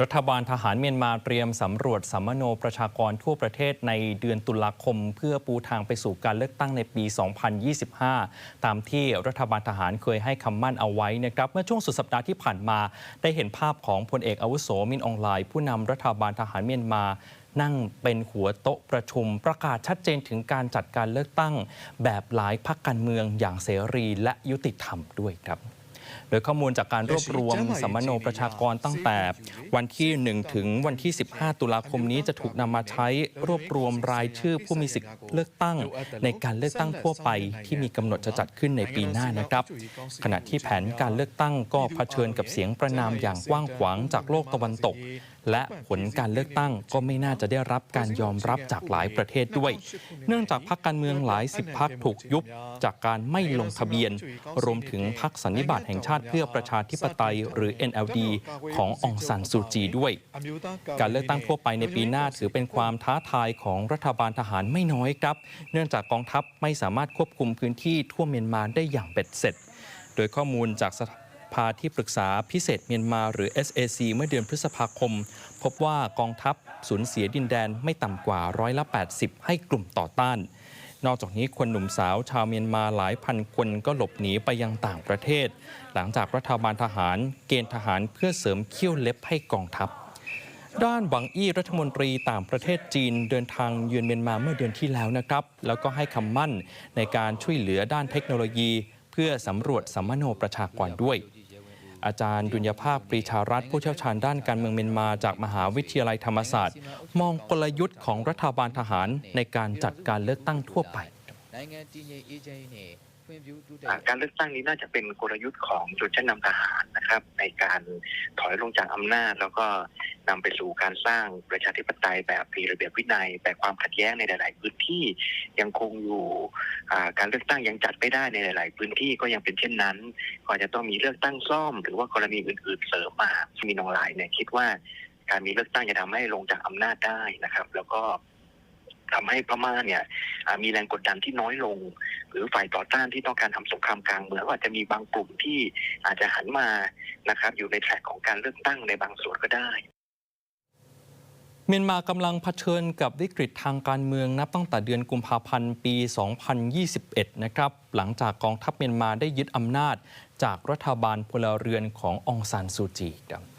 รัฐบาลทหารเมียนมาเตรียมสำรวจสัมมโนประชากรทั่วประเทศในเดือนตุลาคม เพื่อปูทางไปสู่การเลือกตั้งในปี 2025 ตามที่รัฐบาลทหารเคยให้คำมั่นเอาไว้นะครับ เมื่อช่วงสุดสัปดาห์ที่ผ่านมา ได้เห็นภาพของพลเอกอาวุโสมินอองไลน์ผู้นำรัฐบาลทหารเมียนมานั่งเป็นหัวโต๊ะประชุม ประกาศชัดเจนถึงการจัดการเลือกตั้ง แบบหลายพรรคการเมืองอย่างเสรีและยุติธรรมด้วยครับ โดยข้อมูลจากการรวบรวมสัมมโนประชากรตั้งแต่ วันที่ 1 ถึงวันที่ 15 ตุลาคมนี้จะถูกนำมาใช้รวบรวมรายชื่อผู้มีสิทธิ์เลือกตั้ง ในการเลือกตั้งทั่วไปที่มีกำหนดจะจัดขึ้นในปีหน้านะครับ ขณะที่แผนการเลือกตั้งก็เผชิญกับเสียงประนามอย่างกว้างขวางจากโลกตะวันตก และผลการเลือกตั้งก็ไม่น่าจะได้รับการยอมรับจากหลายประเทศด้วย เนื่องจากพรรคการเมืองหลายสิบพรรคถูกยุบจากการไม่ลงทะเบียน รวมถึงพรรคสันนิบาตแห่งชาติเพื่อประชาธิปไตยหรือ NLD ขององซันซูจีด้วย การเลือกตั้งทั่วไปในปีหน้าถือเป็นความท้าทายของรัฐบาลทหารไม่น้อยครับ เนื่องจากกองทัพไม่สามารถควบคุมพื้นที่ทั่วเมียนมาได้อย่างเบ็ดเสร็จ โดยข้อมูลจากส ภาที่ปรึกษาพิเศษเมียนมาหรือ SAC เมื่อเดือนพฤษภาคม พบว่ากองทัพสูญเสียดินแดนไม่ต่ำกว่าร้อยละ 80 ให้กลุ่มต่อต้าน นอกจากนี้คนหนุ่มสาวชาวเมียนมาหลายพันคนก็หลบหนีไปยังต่างประเทศ หลังจากรัฐบาลทหารเกณฑ์ทหารเพื่อเสริมเขี้ยวเล็บให้กองทัพด้านหวังอี้รัฐมนตรีต่างประเทศจีนเดินทางเยือนเมียนมาเมื่อเดือนที่แล้วนะครับ แล้วก็ให้คำมั่นในการช่วยเหลือด้านเทคโนโลยี เพื่อสำรวจสัมมโนประชากรด้วย อาจารย์ดุลยภาพปรีชารัฐผู้เชี่ยวชาญด้านการเมืองเมียนมาจากมหาวิทยาลัยธรรมศาสตร์ มองกลยุทธ์ของรัฐบาลทหารในการจัดการเลือกตั้งทั่วไป การเลือกตั้งนี้น่าจะเป็นกลยุทธ์ของชุดชั้นนำทหารนะครับ ในการถอยลงจากอำนาจแล้วก็ นำไปสู่การสร้างประชาธิปไตยแบบมีระเบียบวินัย แต่ความขัดแย้งในหลาย ๆ พื้นที่ยังคงอยู่การเลือกตั้งยังจัดไม่ได้ในหลาย ๆ พื้นที่ก็ยังเป็นเช่นนั้น ก็จะต้องมีเลือกตั้งซ่อม หรือว่ากรณีอื่น ๆ เสริมมามีนองหลายเนี่ยคิดว่า การมีเลือกตั้งจะทำให้ลงจากอำนาจได้นะครับ แล้วก็ทำให้พม่าเนี่ยมีแรงกดดันที่น้อยลง หรือฝ่ายต่อต้านที่ต้องการทำสงครามกลางเมืองก็อาจจะมีบางกลุ่มที่อาจจะหันมานะครับ อยู่ในแทร็กของการเลือกตั้งในบางส่วนก็ได้ เมียนมากำลังเผชิญกับวิกฤตทางการเมืองนับตั้งแต่เดือนกุมภาพันธ์ปี 2021 นะครับ หลังจากกองทัพเมียนมาได้ยึดอำนาจจากรัฐบาลพลเรือนขององซานซูจีครับ